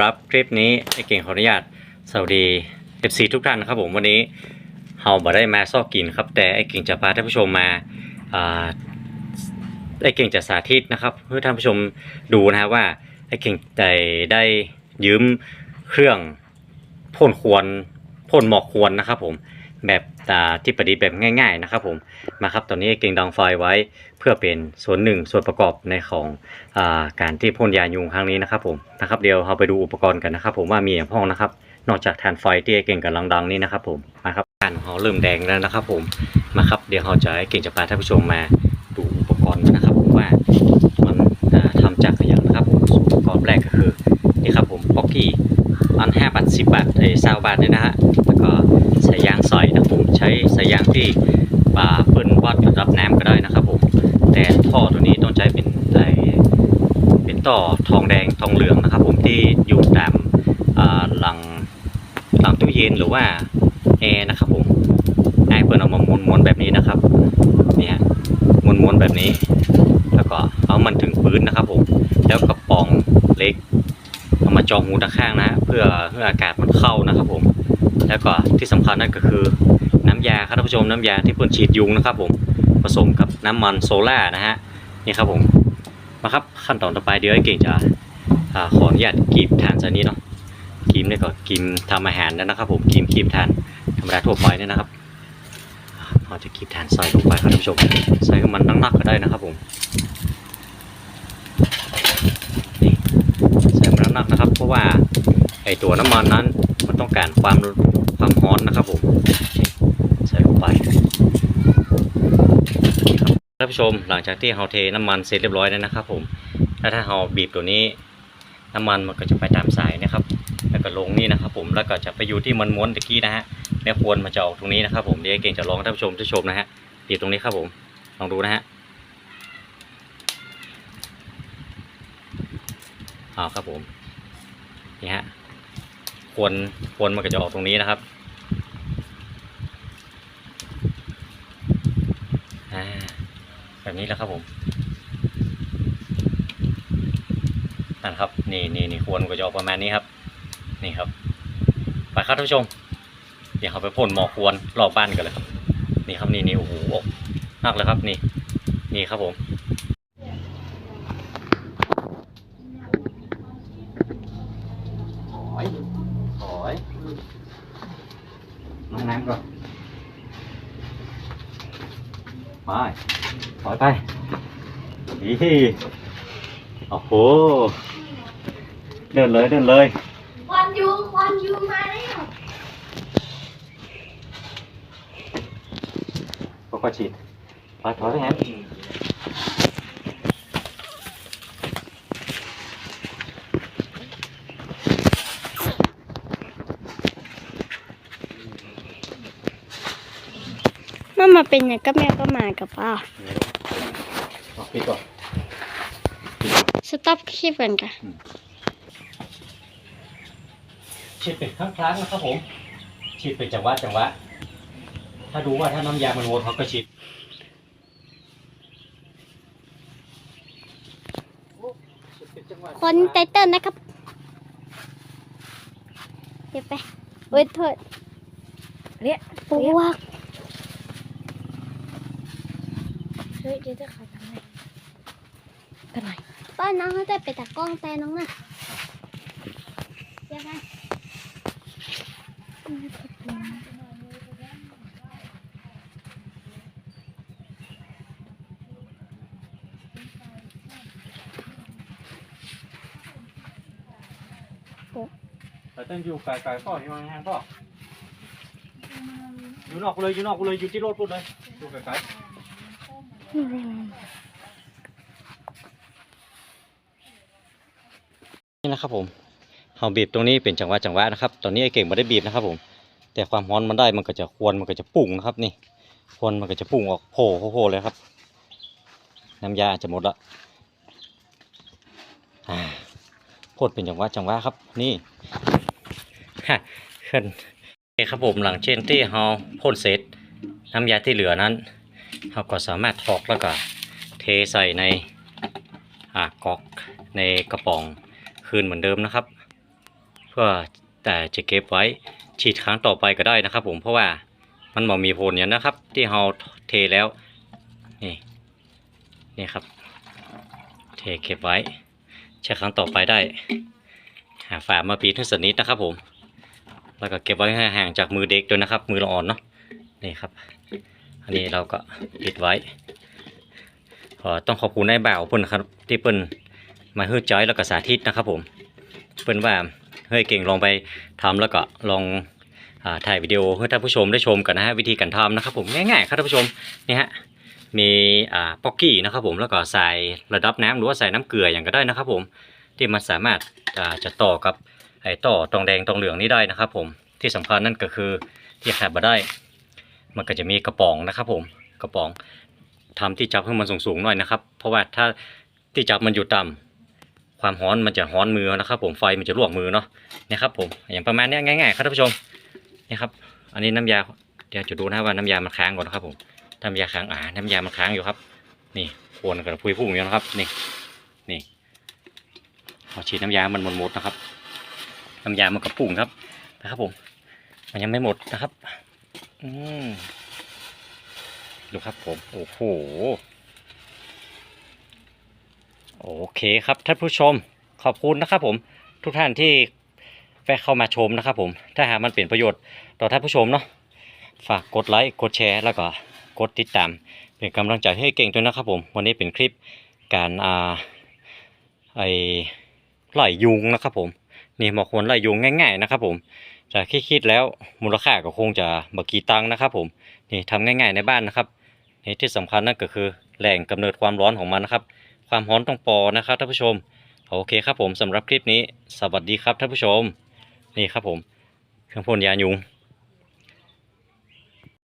รับคลิปนี้ไอเก่งขออนุญาตสวัสดี FC ทุกท่านครับผมวันนี้เฮาบ่ได้มาซอกกินครับ แต่ไอเก่งจะพาท่านผู้ชมมาอไอเก่งจะสาธิตนะครับเพื่อท่านผู้ชมดูนะครับว่าไอเก่งได้ได้ยืมเครื่องพ่นควรพ่นหมอกควรนะครับผม แบบที่ประดิษฐ์แบบง่ายๆนะครับผมมาครับตอนนี้เก่งดังไฟไว้เพื่อเป็นส่วนหนึ่งส่วนประกอบในของอาการที่พ่นยายุงครั้งนี้นะครับผมนะครับเดี๋ยวเราไปดูอุปกรณ์กันนะครับ ผมว่ามีอย่างพ้องนะครับ นอกจากฐานไฟที่ไอเก่งกำลังดังนี่นะครับผมมาครับฐานของเขาเริ่มแดงแล้วนะครับ ผมมาครับเดี๋ยวเราจะให้เก่งจะพาท่านผู้ชมมาดูอุปกรณ์นะครับผมว่ามันอ่าทำจากอะไรอย่างนะครับผมส่วนอุปกรณ์แรกก็คือนี่ครับผมป๊อกกี้อันห้าบาทสิบบาทไอ้ซาวบาทเนี่ยนะฮะแล้วก็สายยาง ที่บาเปิ้นวัดระดับน้ำก็ได้นะครับผมแต่ท่อตัวนี้ต้องใช้เป็นไอเป็นต่อทองแดงทองเหลืองนะครับ ผมที่อยู่ตามหลังหลังตู้เย็นหรือว่าแอร์นะครับผมไอ้เปิดเอามาม้วนๆแบบนี้นะครับเนี่ยม้วนๆแบบนี้ แล้วก็เอามันถึงพื้นนะครับผมแล้วกระป๋องเล็กเอามาจองหูตะข้างนะ เพื่อเพื่ออากาศมันเข้านะครับผม แล้วก็ที่สำคัญนั่นก็คือ ยาครับท่านผู้ชมน้ำยาที่พ่นฉีดยุงนะครับ ผมผสมกับน้ำมันโซล่านะฮะนี่ครับผมมาครับขั้นตอนต่อไปเดี๋ยวไอ้เก่งจะอ่าขออนุญาตกรีบทานซะนี้เนาะกรีมเนี่ยก็กรีมทำอาหารนะครับ ผมกรีมกรีมทานธรรมดาทั่วไปเนี่ยนะครับเราจะกรีบทานใส่ลงไปครับท่านผู้ชมใส่มันนักๆก็ได้นะครับ ผมนี่ใส่มันนักๆนะครับ เพราะว่าไอตัวน้ำมันนั้นมันต้องการความความร้อนนะครับผม ใส่ลงไปท่านผู้ชมหลังจากที่เราเทน้ำมันเสร็จเรียบร้อยแล้วนะครับ ผมแล้วถ้าเราบีบตัวนี้ น้ำมันมันก็จะไปตามสายนะครับ แล้วก็ลงนี่นะครับ ผมแล้วก็จะไปอยู่ที่มันม้วนตะกี้นะฮะแล้วควรมาจะออกตรงนี้นะครับ ผมเดี๋ยวเก่งจะลองท่านผู้ชมท่านผู้ชมนะฮะบีบตรงนี้ครับผมลองดูนะฮะเอาครับผมนี่ฮะควรควรมันก็จะออกตรงนี้นะครับอ่า แบบนี้แหล้วครับผมนั่นครับนี่นี่นี่ควรก็จะออกประมาณนี้ครับ นี่ครับไปครับท่านผู้ชม เดี๋ยวเราไปพ่นหมอกควรรอบบ้านกันเลยครับ นี่ครับนี่นี่โอ้โหมากเลยครับนี่ นี่ครับผมถอยถอยน้องน้ำก่อน ไปถอยไปนี่โอ้โห เดินเลยเดินเลยควันยูควันยูมาแล้วก็ก็ฉีดถอยถอยไปฮะ มันมาเป็นอย่างก็แม่ก็มากับป้าเอาปิดก่อนสต็อปคลิปกันค่ะฉีดเป็นครั้งครั้งๆนะครับผมฉีดเป็นจังหวะจังหวะ ถ้าดูว่าถ้าน้ำยามันวนเขาก็ฉีดคนไตเติ้ลนะครับ เดี๋ยวไปเว้ยโทษเรียกปวก เฮ้ยเดี๋ยวจะขอทำไมกันไหนป้าน้องเขาจะไปตากกล้องแต่น้องน่ะเดี๋ยวไปแต่ต้องอยู่ไกลๆก็อยู่ห่างๆก็อยู่นอกกูเลยอยู่นอกกูเลยอยู่ที่รถพูดเลยอยู่ไกลๆ นี่นะครับผมเราบีบตรงนี้เป็นจังหวะจังหวะนะครับ ตอนนี้ไอเก่งไม่ได้บีบนะครับผม แต่ความร้อนมันได้มันก็จะควนมันก็จะปุ่งนะครับนี่ควนมันก็จะปุ่งออกโผล่โผล่เลยครับ น้ำยาจะหมดละอาพ่นเป็นจังหวะจังหวะครับ นี่ฮะขึ้นโอเคครับผมหลังเช่นที่เราพ่นเสร็จน้ำยาที่เหลือนั้น เราก็สามารถถอกแล้วก็เทใส่ในอ่ากอกในกระป๋องคืนเหมือนเดิมนะครับ เพื่อแต่จะเก็บไว้ฉีดครั้งต่อไปก็ได้นะครับ ผมเพราะว่ามันบ่มีผลเนี่ยนะครับ ที่เราเทแล้วนี่นี่ครับ เทเก็บไว้ใช้ครั้งต่อไปได้ หาฝามาปีนให้สนิทนะครับผม แล้วก็เก็บไว้ให้ห่างจากมือเด็กด้วยนะครับ มือละอ่อนเนาะนี่ครับ อันนี้เราก็ปิดไว้ขอต้องขอบคุณนายบ่าวเพิ่นครับ ที่เพิ่นมาฮื้อใจแล้วก็สาธิตนะครับผมเพิ่นว่าเฮ้ยเก่งลองไปทำแล้วก็ลองอถ่ายวิดีโอให้ท่านผู้ชมได้ชมกันนะฮะวิธีการทำนะครับผมง่ายๆครับท่านผู้ชมนี่ฮะมีป๊อกกี้นะครับผมแล้วก็ใส่ระดับน้ำหรือว่าใส่น้ำเกลืออย่างก็ได้นะครับผมที่มันสามารถจะต่อกับไอ้ต่อตองแดงตองเหลืองนี้ได้นะครับผมที่สำคัญนั่นก็คือที่ขาดมาได้ มันก็จะมีกระป๋องนะครับ ผมกระป๋องทำที่จับให้มันสูงๆหน่อยนะครับ เพราะว่าถ้าที่จับมันอยู่ต่ำความร้อนมันจะร้อนมือนะครับ ผมไฟมันจะลวกมือเนาะนี่ครับผมอย่างประมาณนี้ง่ายๆครับท่านผู้ชมนี่ครับ อันนี้น้ำยาเดี๋ยวจะดูนะว่าน้ำยามันค้างก่อนนะครับผมน้ำยาค้างอ่าน้ำยามันค้างอยู่ครับ นี่คนกับพุยพุ่งอยู่นะครับนี่นี่พอฉีดน้ำยามันหมดๆนะครับ น้ำยามันกระปุ่งครับนะครับผม มันยังไม่หมดนะครับ อืมดูครับผม โอ้โห โอเคครับท่านผู้ชม ขอบคุณนะครับผม ทุกท่านที่แวะเข้ามาชมนะครับผม ถ้าหากมันเป็นประโยชน์ต่อท่านผู้ชมเนาะ ฝากกดไลค์ กดแชร์ แล้วก็กดติดตาม เป็นกำลังใจให้เก่งด้วยนะครับผม วันนี้เป็นคลิปการอ่าไอไล่ยุงนะครับผม นี่หมอควรไล่ยุงง่าย ๆ นะครับผม จากที่คิดแล้วมูลค่าก็คงจะบกี่ตังค์นะครับ ผมนี่ทำง่าย ๆในบ้านนะครับนี่ที่สำคัญนั่นก็คือแหล่งกำเนิดความร้อนของมันนะครับ ความร้อนต้องปอนะครับท่านผู้ชมโอเคครับผมสำหรับคลิปนี้ สวัสดีครับท่านผู้ชม นี่ครับผม เครื่องพ่นยายุง